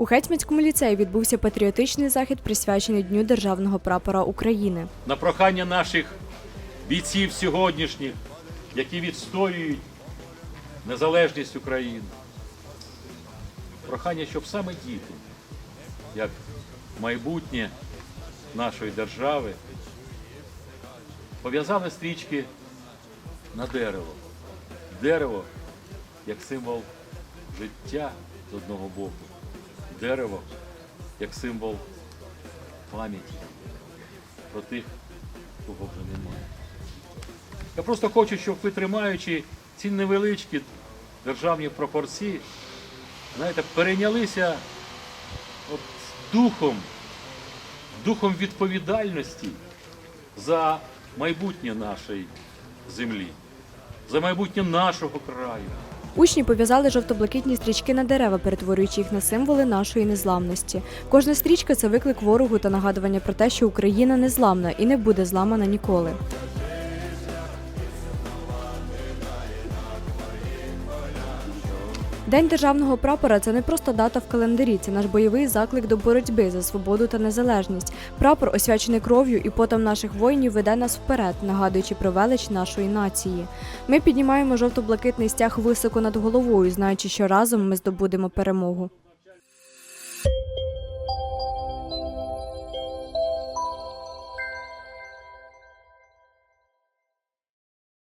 У Гетьманському ліцеї відбувся патріотичний захід, присвячений Дню державного прапора України. на прохання наших бійців сьогоднішніх, які відстоюють незалежність України. Прохання, щоб саме діти, як майбутнє нашої держави, пов'язали стрічки на дерево. Дерево як символ життя з одного боку, дерево як символ пам'яті про тих, кого вже немає. Я просто хочу, щоб ви тримаючи ці невеличкі державні пропорції, знаєте, перейнялися от духом, духом відповідальності за майбутнє нашої землі, за майбутнє нашого краю. Учні пов'язали жовто-блакитні стрічки на дерева, перетворюючи їх на символи нашої незламності. Кожна стрічка це виклик ворогу та нагадування про те, що Україна незламна і не буде зламана ніколи. День державного прапора це не просто дата в календарі, це наш бойовий заклик до боротьби за свободу та незалежність. Прапор, освячений кров'ю і потом наших воїнів, веде нас вперед, нагадуючи про велич нашої нації. Ми піднімаємо жовто-блакитний стяг високо над головою, знаючи, що разом ми здобудемо перемогу.